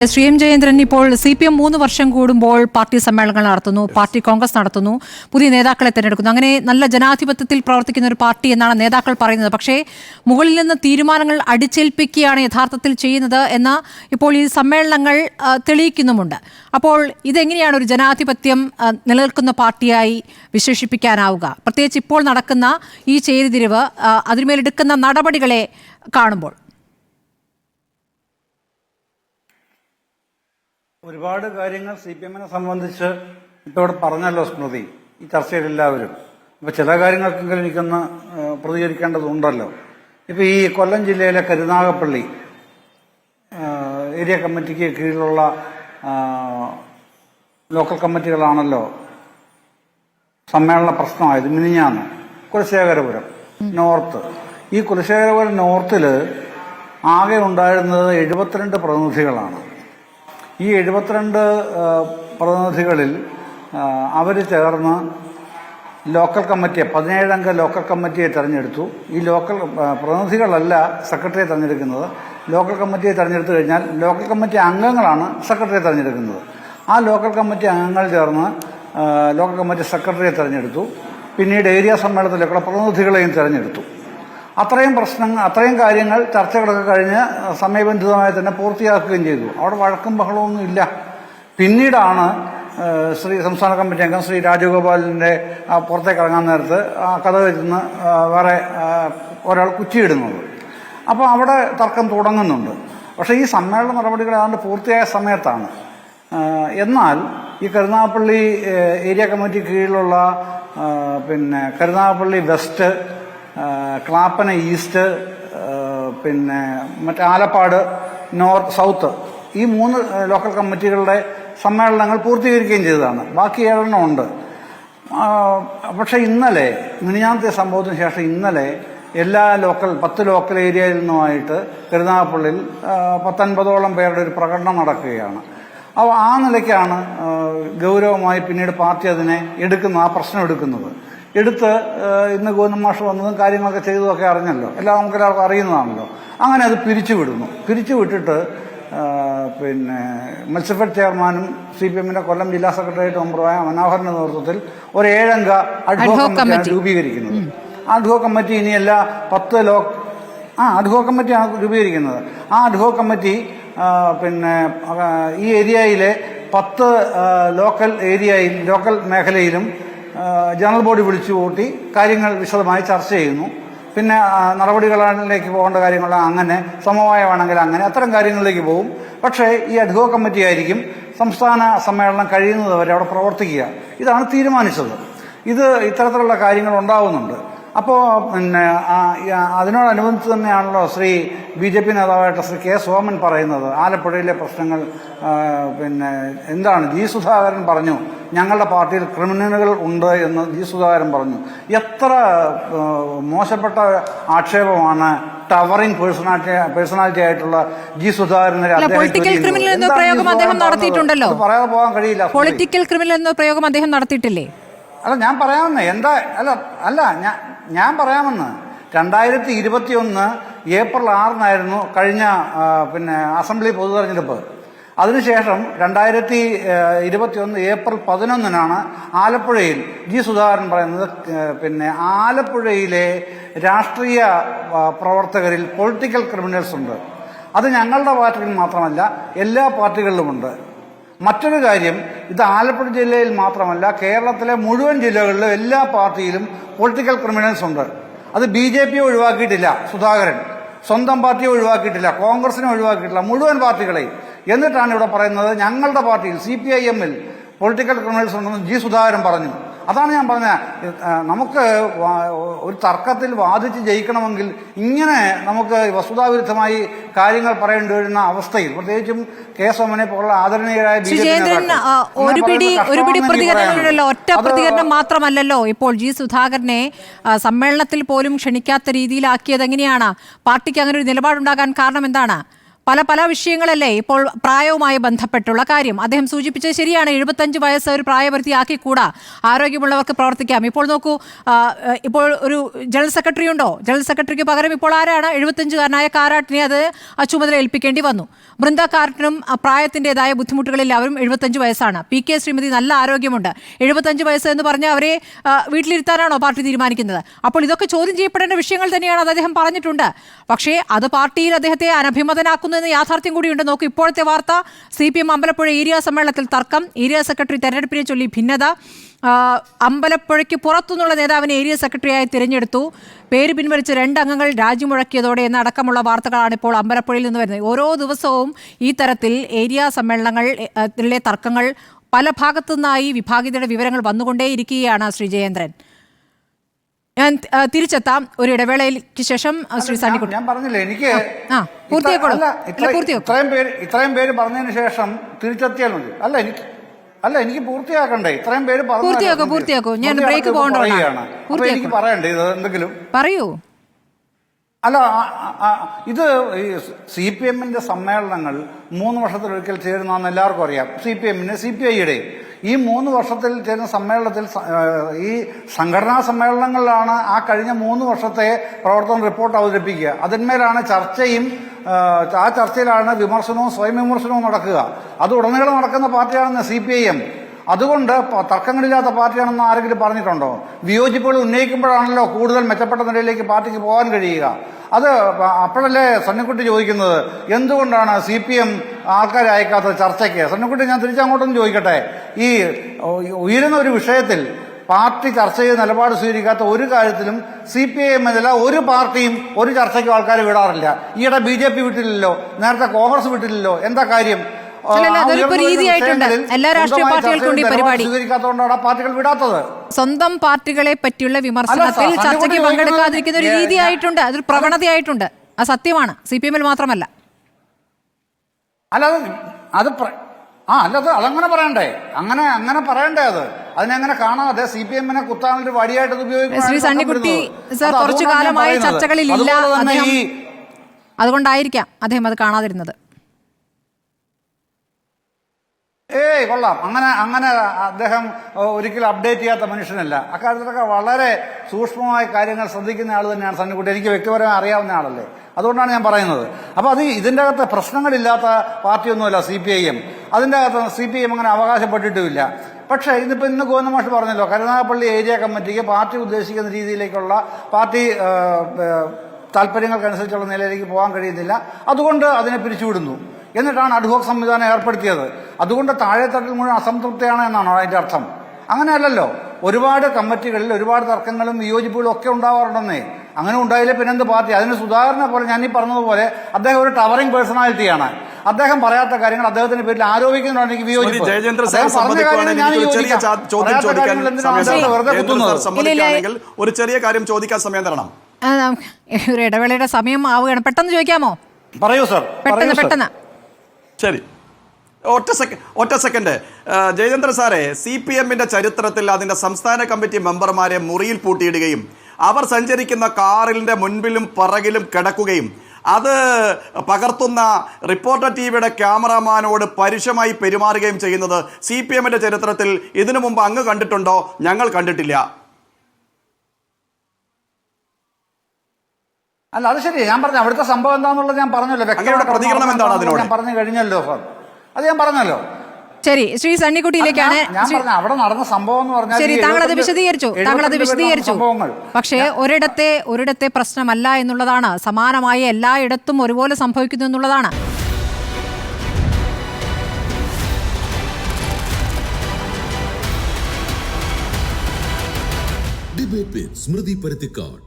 Shri M Jayendran ഇപ്പോൾ C P M മൂന്ന് വർഷം കൂടുമ്പോൾ പാർട്ടി സമ്മേളനങ്ങൾ നടത്തുന്നു പാർട്ടി കോൺഗ്രസ് നടത്തുന്നു പുതിയ നേതാക്കളെ തിരഞ്ഞെടുക്കുന്നു. അങ്ങനെ നല്ല ജനാധിപത്യത്തിൽ പ്രവർത്തിക്കുന്ന ഒരു പാർട്ടി എന്നാണ് നേതാക്കൾ പറയുന്നത്. പക്ഷേ മുകളിൽ നിന്ന് തീരുമാനങ്ങൾ അടിച്ചേൽപ്പിക്കുകയാണ് യഥാർത്ഥത്തിൽ ചെയ്യുന്നത് എന്ന് ഇപ്പോൾ ഈ സമ്മേളനങ്ങൾ തെളിയിക്കുന്നുമുണ്ട്. അപ്പോൾ ഇതെങ്ങനെയാണ് ഒരു ജനാധിപത്യം നിലനിൽക്കുന്ന പാർട്ടിയായി വിശേഷിപ്പിക്കാനാവുക? പ്രത്യേകിച്ച് ഇപ്പോൾ നടക്കുന്ന ഈ ചേരിതിരിവ് അതിന്മേലെടുക്കുന്ന നടപടികളെ കാണുമ്പോൾ. ഒരുപാട് കാര്യങ്ങൾ സി പി എമ്മിനെ സംബന്ധിച്ച് ഇപ്പോൾ ഇവിടെ പറഞ്ഞല്ലോ സ്മൃതി ഈ ചർച്ചയിൽ എല്ലാവരും. അപ്പൊ ചില കാര്യങ്ങൾക്കെങ്കിലും എനിക്കൊന്ന് പ്രതികരിക്കേണ്ടതുണ്ടല്ലോ. ഇപ്പൊ ഈ കൊല്ലം ജില്ലയിലെ കരുനാഗപ്പള്ളി ഏരിയ കമ്മിറ്റിക്ക് കീഴിലുള്ള ലോക്കൽ കമ്മിറ്റികളാണല്ലോ സമ്മേളന പ്രശ്നമായത് മിനിഞ്ഞാന്ന്. കുലശേഖരപുരം നോർത്ത്. ഈ കുലശേഖരപുരം നോർത്തിൽ ആകെ ഉണ്ടായിരുന്നത് എഴുപത്തിരണ്ട് പ്രതിനിധികളാണ്. ഈ എഴുപത്തിരണ്ട് പ്രതിനിധികളിൽ അവർ ചേർന്ന് ലോക്കൽ കമ്മിറ്റിയെ പതിനേഴംഗ ലോക്കൽ കമ്മിറ്റിയെ തിരഞ്ഞെടുത്തു. ഈ ലോക്കൽ പ്രതിനിധികളല്ല സെക്രട്ടറിയെ തെരഞ്ഞെടുക്കുന്നത്. ലോക്കൽ കമ്മിറ്റിയെ തെരഞ്ഞെടുത്തു കഴിഞ്ഞാൽ ലോക്കൽ കമ്മിറ്റി അംഗങ്ങളാണ് സെക്രട്ടറിയെ തിരഞ്ഞെടുക്കുന്നത്. ആ ലോക്കൽ കമ്മിറ്റി അംഗങ്ങൾ ചേർന്ന് ലോക്കൽ കമ്മിറ്റി സെക്രട്ടറിയെ തിരഞ്ഞെടുത്തു. പിന്നീട് ഏരിയ സമ്മേളനത്തിലേക്കുള്ള പ്രതിനിധികളെയും തെരഞ്ഞെടുത്തു. അത്രയും പ്രശ്നങ്ങൾ അത്രയും കാര്യങ്ങൾ ചർച്ചകളൊക്കെ കഴിഞ്ഞ് സമയബന്ധിതമായി തന്നെ പൂർത്തിയാക്കുകയും ചെയ്തു. അവിടെ വഴക്കും ബഹളമൊന്നും ഇല്ല. പിന്നീടാണ് ശ്രീ സംസ്ഥാന കമ്മിറ്റി അംഗം ശ്രീ രാജഗോപാലിന്റെ പുറത്തേക്ക് ഇറങ്ങാൻ നേരത്ത് ആ കഥ വരുന്ന വേറെ ഒരാൾ കുറ്റിയിടുന്നത്. അപ്പോൾ അവിടെ തർക്കം തുടങ്ങുന്നുണ്ട്. പക്ഷേ ഈ സമ്മേളന നടപടികൾ ഏതാണ്ട് പൂർത്തിയായ സമയത്താണ്. എന്നാൽ ഈ കരുനാഗപ്പള്ളി ഏരിയ കമ്മിറ്റി കീഴിലുള്ള പിന്നെ കരുനാഗപ്പള്ളി വെസ്റ്റ് ക്ലാപ്പന ഈസ്റ്റ് പിന്നെ മറ്റേ ആലപ്പാട് നോർത്ത് സൗത്ത് ഈ മൂന്ന് ലോക്കൽ കമ്മിറ്റികളുടെ സമ്മേളനങ്ങൾ പൂർത്തീകരിക്കുകയും ചെയ്തതാണ്. ബാക്കി ഏഴെണ്ണം ഉണ്ട്. പക്ഷെ ഇന്നലെ മിനിഞ്ഞാന്തി സംഭവത്തിന് ശേഷം ഇന്നലെ എല്ലാ ലോക്കൽ പത്ത് ലോക്കൽ ഏരിയയിൽ നിന്നുമായിട്ട് കരുനാഗപ്പള്ളിയിൽ പത്തൊൻപതോളം പേരുടെ ഒരു പ്രകടനം നടക്കുകയാണ്. അപ്പോൾ ആ നിലയ്ക്കാണ് ഗൗരവമായി പിന്നീട് പാർട്ടി അതിനെ എടുക്കുന്ന ആ പ്രശ്നം എടുക്കുന്നത്. എടുത്ത് ഇന്ന് ഗോവിന്ദ മാഷ് വന്നതും കാര്യങ്ങളൊക്കെ ചെയ്തതൊക്കെ അറിഞ്ഞല്ലോ. എല്ലാം നമുക്ക് എല്ലാവർക്കും അറിയുന്നതാണല്ലോ. അങ്ങനെ അത് പിരിച്ചു വിടുന്നു പിരിച്ചു വിട്ടിട്ട് പിന്നെ മത്സ്യഫെഡ് ചെയർമാനും സി പി എമ്മിന്റെ കൊല്ലം ജില്ലാ സെക്രട്ടേറിയറ്റ് മെമ്പറുമായ മനോഹരന്റെ നേതൃത്വത്തിൽ ഒരു ഏഴംഗ അഡ്ഹോ കമ്മിറ്റി രൂപീകരിക്കുന്നത്. അഡ്ഹോ കമ്മിറ്റി ഇനി എല്ലാ പത്ത് ലോ ആ അഡ്ഹോ കമ്മിറ്റിയാണ് രൂപീകരിക്കുന്നത്. ആ അഡ്ഹോ കമ്മിറ്റി പിന്നെ ഈ ഏരിയയിലെ പത്ത് ലോക്കൽ ഏരിയയിൽ ലോക്കൽ മേഖലയിലും ജനറൽ ബോഡി വിളിച്ചു കൂട്ടി കാര്യങ്ങൾ വിശദമായി ചർച്ച ചെയ്യുന്നു. പിന്നെ നടപടികളിലേക്ക് പോകേണ്ട കാര്യങ്ങൾ അങ്ങനെ സമവായമാണെങ്കിൽ അങ്ങനെ അത്തരം കാര്യങ്ങളിലേക്ക് പോകും. പക്ഷേ ഈ അഡ്ഹോ കമ്മിറ്റി ആയിരിക്കും സംസ്ഥാന സമ്മേളനം കഴിയുന്നത് വരെ അവിടെ പ്രവർത്തിക്കുക. ഇതാണ് തീരുമാനിച്ചത്. ഇത് ഇത്തരത്തിലുള്ള കാര്യങ്ങൾ ഉണ്ടാവുന്നുണ്ട്. അപ്പോൾ പിന്നെ അതിനോടനുബന്ധിച്ച് തന്നെയാണല്ലോ ശ്രീ ബി ജെ പി നേതാവായിട്ട് ശ്രീ കെ സോമൻ പറയുന്നത്. ആലപ്പുഴയിലെ പ്രശ്നങ്ങൾ പിന്നെ എന്താണ്? ജി സുധാകരൻ പറഞ്ഞു. ഞങ്ങളുടെ പാർട്ടിയിൽ ക്രിമിനലുകൾ ഉണ്ട് എന്ന് ജി സുധാകരൻ പറഞ്ഞു. എത്ര മോശപ്പെട്ട ആക്ഷേപമാണ് ടവറിംഗ് പേഴ്സണാലിറ്റി പേഴ്സണാലിറ്റി ആയിട്ടുള്ള ജി സുധാകരനെ political എന്ന പ്രയോഗം അദ്ദേഹം നടത്തിയിട്ടുണ്ടല്ലോ. പറയാതെ പോകാൻ കഴിയില്ല. പൊളിറ്റിക്കൽ ക്രിമിനൽ എന്ന പ്രയോഗം അദ്ദേഹം നടത്തിയിട്ടില്ലേ? അല്ല ഞാൻ പറയാമെന്ന്. എന്താ അല്ല അല്ല ഞാൻ ഞാൻ പറയാമെന്ന്. രണ്ടായിരത്തി ഇരുപത്തി ഒന്ന് ഏപ്രിൽ ആറിനായിരുന്നു കഴിഞ്ഞ പിന്നെ അസംബ്ലി പൊതു തെരഞ്ഞെടുപ്പ് അതിനുശേഷം രണ്ടായിരത്തി ഇരുപത്തി ഒന്ന് ഏപ്രിൽ പതിനൊന്നിനാണ് ആലപ്പുഴയിൽ ജി സുധാകരൻ പറയുന്നത് പിന്നെ ആലപ്പുഴയിലെ രാഷ്ട്രീയ പ്രവർത്തകരിൽ പൊളിറ്റിക്കൽ ക്രിമിനൽസ് ഉണ്ട്. അത് ഞങ്ങളുടെ പാർട്ടിയിൽ മാത്രമല്ല എല്ലാ പാർട്ടികളിലുമുണ്ട്. മറ്റൊരു കാര്യം ഇത് ആലപ്പുഴ ജില്ലയിൽ മാത്രമല്ല കേരളത്തിലെ മുഴുവൻ ജില്ലകളിലും എല്ലാ പാർട്ടിയിലും പൊളിറ്റിക്കൽ ക്രിമിനൽസ് ഉണ്ട്. അത് ബി ജെ പി ഒഴിവാക്കിയിട്ടില്ല സുധാകരൻ. സ്വന്തം പാർട്ടിയെ ഒഴിവാക്കിയിട്ടില്ല കോൺഗ്രസിനെ ഒഴിവാക്കിയിട്ടില്ല മുഴുവൻ പാർട്ടികളെയും. എന്നിട്ടാണ് ഇവിടെ പറയുന്നത് ഞങ്ങളുടെ പാർട്ടിയിൽ സി പി ഐ എമ്മിൽ പൊളിറ്റിക്കൽ ക്രിമിനൽസ് ഉണ്ടെന്ന് ജി സുധാകരൻ പറഞ്ഞു. അതാണ് ഞാൻ പറഞ്ഞ നമുക്ക് ഒരു തർക്കത്തിൽ വാദിച്ച് ജയിക്കണമെങ്കിൽ ഇങ്ങനെ നമുക്ക് വസ്തുതാവിരുദ്ധമായി കാര്യങ്ങൾ പറയേണ്ടി വരുന്ന അവസ്ഥയിൽ പ്രത്യേകിച്ചും കെ സോമനെ പോലുള്ള ആദരണീയരായ ഒറ്റ പ്രതികരണം മാത്രമല്ലല്ലോ. ഇപ്പോൾ ജി സുധാകരനെ സമ്മേളനത്തിൽ പോലും ക്ഷണിക്കാത്ത രീതിയിലാക്കിയത് എങ്ങനെയാണ്? പാർട്ടിക്ക് അങ്ങനെ ഒരു നിലപാടുണ്ടാകാൻ കാരണം എന്താണ്? പല പല വിഷയങ്ങളല്ലേ ഇപ്പോൾ പ്രായവുമായി ബന്ധപ്പെട്ടുള്ള കാര്യം. അദ്ദേഹം സൂചിപ്പിച്ചത് ശരിയാണ് എഴുപത്തഞ്ച് വയസ്സ് ഒരു പ്രായപരിധിയാക്കി കൂടാ ആരോഗ്യമുള്ളവർക്ക് പ്രവർത്തിക്കാം. ഇപ്പോൾ നോക്കൂ ഇപ്പോൾ ഒരു ജനറൽ സെക്രട്ടറി ഉണ്ടോ? ജനറൽ സെക്രട്ടറിക്ക് പകരം ഇപ്പോൾ ആരാണ്? എഴുപത്തഞ്ചുകാരനായ കാരാട്ടിനെ അത് ചുമതല ഏൽപ്പിക്കേണ്ടി വന്നു. ബൃന്ദ കാരട്ടിനും പ്രായത്തിന്റെതായ ബുദ്ധിമുട്ടുകളിൽ അവരും എഴുപത്തഞ്ച് വയസ്സാണ്. പി കെ ശ്രീമതി നല്ല ആരോഗ്യമുണ്ട്. എഴുപത്തഞ്ച് വയസ്സ് എന്ന് പറഞ്ഞാൽ അവരെ വീട്ടിലിരുത്താനാണോ പാർട്ടി തീരുമാനിക്കുന്നത്? അപ്പോൾ ഇതൊക്കെ ചോദ്യം ചെയ്യപ്പെടേണ്ട വിഷയങ്ങൾ തന്നെയാണ് അദ്ദേഹം പറഞ്ഞിട്ടുണ്ട്. പക്ഷേ അത് പാർട്ടിയിൽ അദ്ദേഹത്തെ അനഭിമതനാക്കുന്നതെന്ന് യാഥാർത്ഥ്യം കൂടിയുണ്ട്. നോക്കൂ ഇപ്പോഴത്തെ വാർത്ത C P M Ambalappuzha area സമ്മേളനത്തിൽ തർക്കം. ഏരിയ സെക്രട്ടറി തെരഞ്ഞെടുപ്പിനെ ചൊല്ലി ഭിന്നത. അമ്പലപ്പുഴയ്ക്ക് പുറത്തുനിന്നുള്ള നേതാവിനെ ഏരിയ സെക്രട്ടറിയായി തിരഞ്ഞെടുത്തു. പേര് പിൻവലിച്ച് രണ്ട് അംഗങ്ങൾ രാജിമുഴക്കിയതോടെ എന്നടക്കമുള്ള വാർത്തകളാണ് ഇപ്പോൾ അമ്പലപ്പുഴയിൽ നിന്ന് വരുന്നത്. ഓരോ ദിവസവും ഈ തരത്തിൽ ഏരിയ സമ്മേളനങ്ങളിലെ തർക്കങ്ങൾ പല ഭാഗത്തു നിന്നായി വിഭാഗീയതയുടെ വിവരങ്ങൾ വന്നുകൊണ്ടേയിരിക്കുകയാണ് ശ്രീ ജയേന്ദ്രൻ. ഞാൻ തിരിച്ചെത്താം ഒരു ഇടവേളയ്ക്ക് ശേഷം ശ്രീ ഞാൻ- ഞാൻ പറഞ്ഞില്ലേ എനിക്ക്. ഇത്രയും പേര് ഇത്രയും പേര് പറഞ്ഞതിന് ശേഷം തിരിച്ചെത്തിയാൽ മതി അല്ല എനിക്ക് അല്ല എനിക്ക് പൂർത്തിയാക്കണ്ടേ ഇത്രയും പേര് പൂർത്തിയാക്കും പൂർത്തിയാക്കൂ. ഞാൻ ബ്രേക്ക് പോകേണ്ടതാണ്. എനിക്ക്. പറയണ്ടേ ഇത് എന്തെങ്കിലും പറയൂ അല്ല ഇത് സി പി എമ്മിന്റെ സമ്മേളനങ്ങൾ മൂന്ന് വർഷത്തിലൊരിക്കൽ ചേരുന്നതെന്ന് എല്ലാവർക്കും അറിയാം സി പി എമ്മിന് സി പി ഐയുടെ ഈ മൂന്ന് വർഷത്തിൽ ചേരുന്ന സമ്മേളനത്തിൽ ഈ സംഘടനാ സമ്മേളനങ്ങളിലാണ് ആ കഴിഞ്ഞ മൂന്ന് വർഷത്തെ പ്രവർത്തന റിപ്പോർട്ട് അവതരിപ്പിക്കുക. അതിന്മേലാണ് ചർച്ചയും ആ, ചർച്ചയിലാണ് വിമർശനവും സ്വയം വിമർശനവും നടക്കുക. അത് ഉടനീളം നടക്കുന്ന പാർട്ടിയാണെന്ന് സി പി ഐ എം അതുകൊണ്ട് തർക്കങ്ങളില്ലാത്ത പാർട്ടിയാണെന്ന് ആരെങ്കിലും പറഞ്ഞിട്ടുണ്ടോ? വിയോജിപ്പുകൾ ഉന്നയിക്കുമ്പോഴാണല്ലോ കൂടുതൽ മെച്ചപ്പെട്ട നിലയിലേക്ക് പാർട്ടിക്ക് പോകാൻ കഴിയുക. അത് അപ്പോഴല്ലേ സണ്ണിക്കുട്ടി ചോദിക്കുന്നത്? എന്തുകൊണ്ടാണ് സി പി എം ആൾക്കാരെ അയക്കാത്തത് ചർച്ചയ്ക്ക്? സണ്ണിക്കുട്ടി ഞാൻ തിരിച്ചങ്ങോട്ടൊന്ന് ചോദിക്കട്ടെ. ഈ ഉയരുന്ന ഒരു വിഷയത്തിൽ പാർട്ടി ചർച്ച ചെയ്ത് നിലപാട് സ്വീകരിക്കാത്ത ഒരു കാര്യത്തിലും സി പി ഐ എം എന്നല്ല ഒരു പാർട്ടിയും ഒരു ചർച്ചയ്ക്കും ആൾക്കാരെ വിടാറില്ല. ഈയിടെ ബി ജെ പി വിട്ടില്ലല്ലോ നേരത്തെ കോൺഗ്രസ് വിട്ടില്ലല്ലോ എന്താ കാര്യം? അതൊരു രീതിയായിട്ടുണ്ട്. എല്ലാ രാഷ്ട്രീയ പാർട്ടികൾക്കും ഈ പരിപാടി. സ്വീകരിക്കാത്തതുകൊണ്ടാണ് പാർട്ടികൾ വിടാത്തത്. സ്വന്തം പാർട്ടികളെ പറ്റിയുള്ള വിമർശനത്തിൽ ചർച്ചയ്ക്ക് പങ്കെടുക്കാതിരിക്കുന്ന ഒരു രീതിയായിട്ടുണ്ട്. അതൊരു പ്രവണതയായിട്ടുണ്ട്. അത് സത്യമാണ്. സി പി എമ്മിൽ മാത്രമല്ല. അല്ല അത് ആ അല്ലത് അതങ്ങനെ പറയണ്ടേ? അങ്ങനെ അങ്ങനെ പറയണ്ടേ അത്? അതിനെങ്ങനെ കാണാതെ സി പി എമ്മിനെ കുത്താനൊരു വടിയായിട്ട് ഉപയോഗിക്കുന്നത് അതുകൊണ്ടായിരിക്കാം അദ്ദേഹം അത് സണ്ണിക്കുട്ടി, വരുന്നത്. സർ, അത് കുറച്ചു അതുകൊണ്ടാണ് ഞാൻ കാലമായി പറയുന്നത്. ചർച്ചകളിലില്ല. അതുപോലെ തന്നെ അദ്ദേഹം- ഈ അതുകൊണ്ടായിരിക്കാം അദ്ദേഹം അത് കാണാതിരുന്നത് ഏയ് കൊള്ളാം. അങ്ങനെ അങ്ങനെ അദ്ദേഹം ഒരിക്കലും അപ്ഡേറ്റ് ചെയ്യാത്ത മനുഷ്യനല്ല. അക്കാര്യത്തിലൊക്കെ വളരെ സൂക്ഷ്മമായ കാര്യങ്ങൾ ശ്രദ്ധിക്കുന്ന ആൾ തന്നെയാണ് സണ്ണിക്കുട്ടി. എനിക്ക് വ്യക്തിപരമായി അറിയാവുന്ന ആളല്ലേ. അതുകൊണ്ടാണ് ഞാൻ പറയുന്നത്. അപ്പോൾ അത് ഇതിന്റെ അകത്ത് പ്രശ്നങ്ങളില്ലാത്ത പാർട്ടിയൊന്നുമല്ല സി പി ഐ എം. അതിന്റെ അകത്ത് സി പി എം അങ്ങനെ അവകാശപ്പെട്ടിട്ടുമില്ല. പക്ഷേ ഇന്നിപ്പോൾ ഇന്ന് ഗോവിന്ദമാഷ് പറഞ്ഞല്ലോ കരുനാഗപ്പള്ളി ഏരിയ കമ്മിറ്റിക്ക് പാർട്ടി ഉദ്ദേശിക്കുന്ന രീതിയിലേക്കുള്ള പാർട്ടി താല്പര്യങ്ങൾക്കനുസരിച്ചുള്ള നിലയിലേക്ക് പോകാൻ കഴിയുന്നില്ല. അതുകൊണ്ട് അതിനെ പിരിച്ചുവിടുന്നു. എന്നിട്ടാണ് അഡ്ഹോക് സംവിധാനം ഏർപ്പെടുത്തിയത്. അതുകൊണ്ട് താഴെത്തട്ടിൽ മുഴുവൻ അസംതൃപ്തിയാണ് എന്നാണോ അതിന്റെ അർത്ഥം. അങ്ങനെയല്ലല്ലോ. ഒരുപാട് കമ്മിറ്റികളിൽ ഒരുപാട് തർക്കങ്ങളും വിയോജിപ്പുകളും ഒക്കെ ഉണ്ടാവാറുണ്ടെന്നേ. അങ്ങനെ ഉണ്ടായില്ലേ പിന്നെന്ത് പാർട്ടി? അതിന് സുധാകരനെ പോലെ ഞാൻ ഈ പറഞ്ഞതുപോലെ അദ്ദേഹം ഒരു ടവറിംഗ് പേഴ്സണാലിറ്റിയാണ്. അദ്ദേഹം പറയാത്ത കാര്യങ്ങൾ അദ്ദേഹത്തിന്റെ പേരിൽ ആരോപിക്കുന്നതാണ് എനിക്ക് വിയോജിപ്പ്. ഒരു ചെറിയ കാര്യം ചോദിക്കാൻ സമയം തരണം. ഒരു ഇടവേളയുടെ സമയം ആവുകയാണ്. പെട്ടെന്ന് ചോദിക്കാമോ? പറയൂ സർ. പെട്ടെന്ന് പെട്ടെന്ന്. ശരി. ഒറ്റ സെക്കൻഡ് ഒറ്റ സെക്കൻഡ് ജയചന്ദ്ര സാറേ സി പി എമ്മിന്റെ ചരിത്രത്തിൽ അതിന്റെ സംസ്ഥാന കമ്മിറ്റി മെമ്പർമാരെ മുറിയിൽ പൂട്ടിയിടുകയും അവർ സഞ്ചരിക്കുന്ന കാറിന്റെ മുൻപിലും പിറകിലും കിടക്കുകയും അത് പകർത്തുന്ന റിപ്പോർട്ടർ ടി വിയുടെ ക്യാമറാമാനോട് പരുഷമായി പെരുമാറുകയും ചെയ്യുന്നത് സി പി എമ്മിന്റെ ചരിത്രത്തിൽ ഇതിനു മുമ്പ് അങ്ങ് കണ്ടിട്ടുണ്ടോ? ഞങ്ങൾ കണ്ടിട്ടില്ല. അല്ല അത് ശരി ഞാൻ പറഞ്ഞു അവിടുത്തെ സംഭവം എന്താണെന്നുള്ളത് ഞാൻ പറഞ്ഞല്ലോ. പ്രതികരണം എന്താണ് അതിനോട്? ഞാൻ പറഞ്ഞു കഴിഞ്ഞല്ലോ സാർ. അത് ഞാൻ പറഞ്ഞല്ലോ. ശരി ശ്രീ സണ്ണിക്കുട്ടിയിലേക്കാണ് അവിടെ നടന്ന സംഭവം എന്ന് പറഞ്ഞാൽ ശരി താങ്കൾ അത് 72 വിശദീകരിച്ചു താങ്കൾ അത് 72 വിശദീകരിച്ചു. പക്ഷേ ഒരിടത്തെ ഒരിടത്തെ പ്രശ്നമല്ല എന്നുള്ളതാണ്. സമാനമായ എല്ലായിടത്തും ഒരുപോലെ സംഭവിക്കുന്നു എന്നുള്ളതാണ്. ഡിബേറ്റ് സ്മൃതി പരുത്തിക്കാട്.